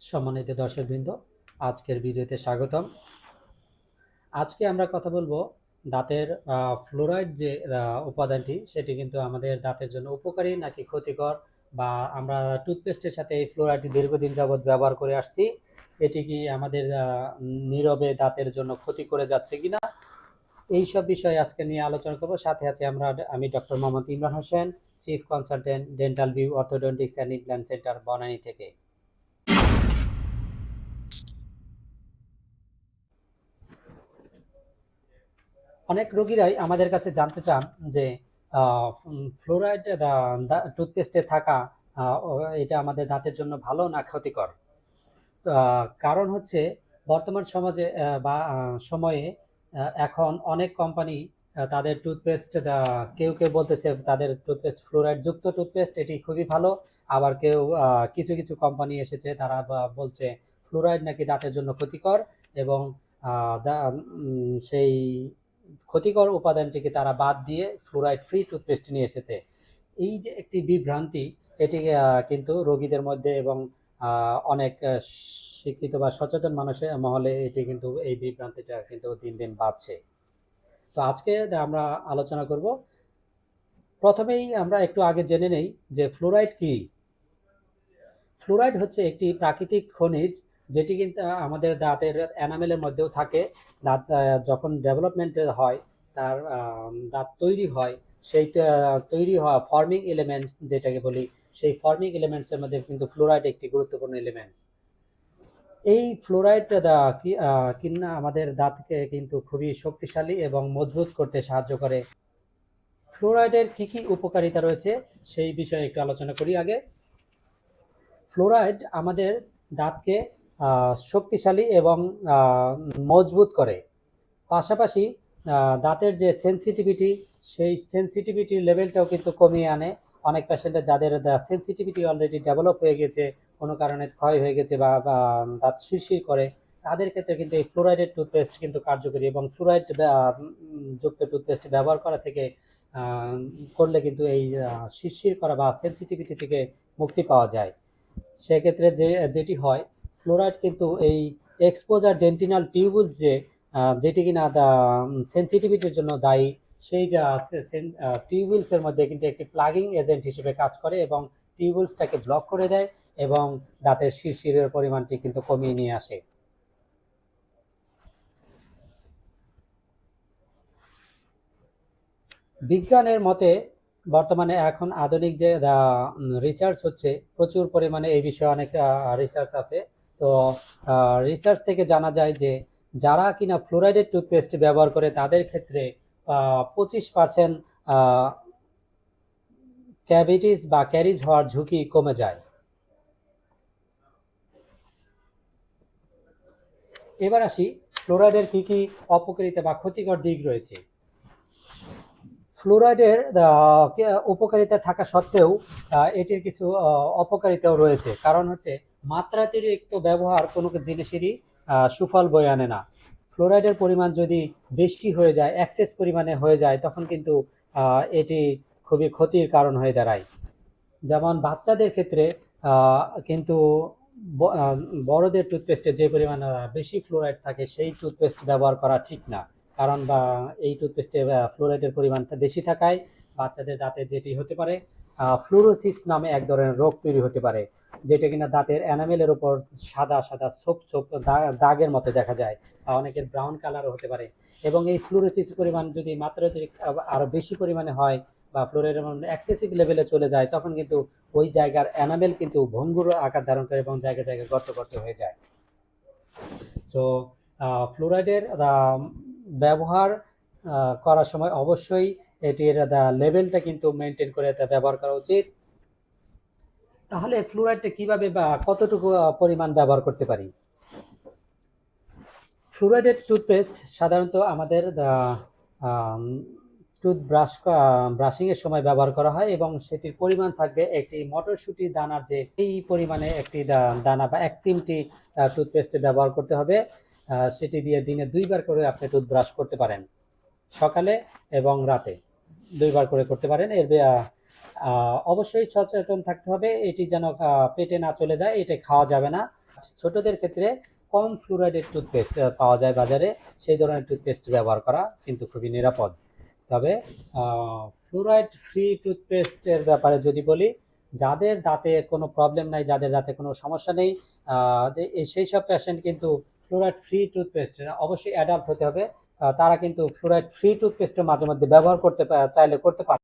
সম্মানিত দর্শকবৃন্দ, আজকের ভিডিওতে স্বাগতম। আজকে আমরা কথা বলব দাঁতের ফ্লোরাইড যে উপাদানটি, সেটি কিন্তু আমাদের দাঁতের জন্য উপকারী নাকি ক্ষতিকর বা আমরা টুথপেস্টের সাথে এই ফ্লোরাইডটি দীর্ঘদিন যাবৎ ব্যবহার করে আসছি, এটি কি আমাদের নীরবে দাঁতের জন্য ক্ষতি করে যাচ্ছে কিনা? এই সব বিষয়ে আজকে নিয়ে আলোচনা করব। সাথে আছে আমরা, আমি doctor Mohammad Imran Hossain, chief consultant, dental view, orthodontics and implant centre Banani থেকে। অনেক রোগীরাই আমাদের কাছে জানতে চান যে ফ্লোরাইড টুথপেস্টে থাকা এটা আমাদের দাঁতের জন্য ভালো না ক্ষতিকর? কারণ হচ্ছে বর্তমান সমাজে বা সময়ে এখন অনেক কোম্পানি তাদের টুথপেস্ট কেউ কেউ বলতেছে তাদের টুথপেস্ট ফ্লোরাইড যুক্ত টুথপেস্ট এটি খুবই ভালো। আবার কেউ কিছু কিছু কোম্পানি এসেছে, তারা বলছে ফ্লোরাইড নাকি দাঁতের জন্য ক্ষতিকর এবং সেই ক্ষতিকর উপাদানটিকে তারা বাদ দিয়ে ফ্লোরাইড ফ্রি টুথপেস্ট নিয়ে এসেছে। এই যে একটি বিভ্রান্তি, এটি কিন্তু রোগীদের মধ্যে এবং অনেক শিক্ষিত বা সচেতন মানুষের মহলে এটি কিন্তু এই বিভ্রান্তিটা কিন্তু দিন দিন বাড়ছে। তো আজকে আমরা আলোচনা করব, প্রথমেই আমরা একটু আগে জেনে নেই যে ফ্লোরাইড কি? ফ্লোরাইড হচ্ছে একটি প্রাকৃতিক খনিজ যেটি কিন্তু আমাদের দাঁতের এনামেলের মধ্যেও থাকে। দাঁত যখন ডেভেলপমেন্ট হয়, তার দাঁত তৈরি হয়, সেই তৈরি হওয়া ফর্মিং এলিমেন্টস যেটাকে বলি, সেই ফর্মিং এলিমেন্টসের মধ্যে কিন্তু ফ্লোরাইড একটি গুরুত্বপূর্ণ এলিমেন্টস এই ফ্লোরাইড কিনা আমাদের দাঁতকে কিন্তু খুবই শক্তিশালী এবং মজবুত করতে সাহায্য করে। ফ্লোরাইডের কি কি উপকারিতা রয়েছে, সেই বিষয়ে একটু আলোচনা করি আগে। ফ্লোরাইড আমাদের দাঁতকে শক্তিশালী এবং মজবুত করে। পাশাপাশি দাঁতের যে সেনসিটিভিটি সেই সেনসিটিভিটির লেভেলটাও কিন্তু কমিয়ে আনে। অনেক পেশেন্টের যাদের সেনসিটিভিটি অলরেডি ডেভেলপ হয়ে গেছে, কোনো কারণে ক্ষয় হয়ে গেছে বা বা, দাঁত শিরশির করে, তাদের ক্ষেত্রে কিন্তু এই ফ্লোরাইডের টুথপেস্ট কিন্তু কার্যকরী এবং ফ্লোরাইড যুক্ত টুথপেস্ট ব্যবহার করা থেকে করলে কিন্তু এই শিরশির করা বা সেনসিটিভিটি থেকে মুক্তি পাওয়া যায়। সেক্ষেত্রে যে, যেটি হয় ফ্লোরাইড কিন্তু এই এক্সপোজার ডেন্টিনাল টিউবুল যে যেটি কিনা সেন্সিটিভিটির জন্য দায়ী সেই টিউবুলসের মধ্যে কিন্তু একটি প্লাগিং এজেন্ট হিসেবে কাজ করে এবং টিউবুলসটাকে ব্লক করে দেয় এবং দাঁতের শিরশিরের পরিমাণটি কিন্তু কমিয়ে নিয়ে আসে। বিজ্ঞানের মতে বর্তমানে এখন আধুনিক যে রিসার্চ হচ্ছে, প্রচুর পরিমাণে এই বিষয়ে অনেক রিসার্চ আছে। তো রিসার্চ থেকে জানা যায় যে যারা কিনা ফ্লোরাইডেড টুথপেস্ট ব্যবহার করে তাদের ক্ষেত্রে পঁচিশ পার্সেন্ট ক্যাভিটিস বা ক্যারিজ হওয়ার ঝুঁকি কমে যায়। এবার আসি ফ্লোরাইডের কি কি অপকারিতা বা ক্ষতিকর দিক রয়েছে। ফ্লোরাইডের উপকারিতা থাকা সত্ত্বেও এটির কিছু অপকারিতাও রয়েছে। কারণ হচ্ছে মাত্রাতিরিক্ত ব্যবহার কোনো জিনিসেরই সুফল বয়ে আনে না। ফ্লোরাইডের পরিমাণ যদি বেশি হয়ে যায় অ্যাক্সেস পরিমাণে হয়ে যায়, তখন কিন্তু এটি খুবই ক্ষতির কারণ হয়ে দাঁড়ায়। যেমন বাচ্চাদের ক্ষেত্রে কিন্তু বড়দের টুথপেস্টে যে পরিমাণ বেশি ফ্লোরাইড থাকে, সেই টুথপেস্ট ব্যবহার করা ঠিক না। কারণ, বা, এই টুথপেস্টে ফ্লোরাইডের পরিমাণটা বেশি থাকায় বাচ্চাদের দাঁতে যেটি হতে পারে ফ্লোরোসিস নামে এক ধরনের রোগ তৈরি হতে পারে, যেটা কিনা দাঁতের এনামেলের উপর সাদা সাদা ছোপ ছোপ দাগের মতো দেখা যায় বা অনেকের ব্রাউন কালারও হতে পারে। এবং এই ফ্লোরোসিস পরিমাণ যদি মাত্রাতিরিক্ত আব- আরও বেশি পরিমাণে হয় বা ফ্লোরাইডের এক্সেসিভ লেভেলে চলে যায়, তখন কিন্তু ওই জায়গার এনামেল কিন্তু ভঙ্গুর আকার ধারণ করে এবং জায়গায় জায়গায় গর্ত গর্ত হয়ে যায়। সো ফ্লোরাইডের ব্যবহার করার সময় অবশ্যই এটির লেভেলটা কিন্তু মেনটেন করে তা ব্যবহার করা উচিত। তাহলে ফ্লোরাইডটা কীভাবে বা কতটুকু পরিমাণ ব্যবহার করতে পারি? ফ্লোরাইডেড টুথপেস্ট সাধারণত আমাদের টুথ ব্রাশ ব্রাশিং এর সময় ব্যবহার করা হয় এবং সেটির পরিমাণ থাকবে একটি মটরশুঁটি দানার যে, এই পরিমাণে একটি দানা বা এক চিমটি টুথপেস্ট ব্যবহার করতে হবে। সেটি দিয়ে দিনে দুইবার করে আপনি টুথ ব্রাশ করতে পারেন। সকালে এবং রাতে। দুইবার করে করতে পারেন। এর অবশ্যই সচেতন থাকতে হবে। এটি যেন পেটে না চলে যায় এটা খাওয়া যাবে না। ছোটদের ক্ষেত্রে কম ফ্লুরাইডের টুথপেস্ট পাওয়া যায় বাজারে। সেই ধরনের টুথপেস্ট ব্যবহার করা কিন্তু খুবই নিরাপদ। তবে ফ্লুরাইড ফ্রি টুথপেস্টের ব্যাপারে যদি বলি, যাদের দাঁতে কোনো প্রবলেম নাই, যাদের দাঁতে কোনো সমস্যা নেই সেই সব পেশেন্ট কিন্তু ফ্লুরাইড ফ্রি টুথপেস্ট অবশ্যই অ্যাডাল্ট হতে হবে। তারা কিন্তু ফ্লোরাইড ফ্রি টুথপেস্টও মাঝে মধ্যে ব্যবহার করতে চাইলে করতে পারে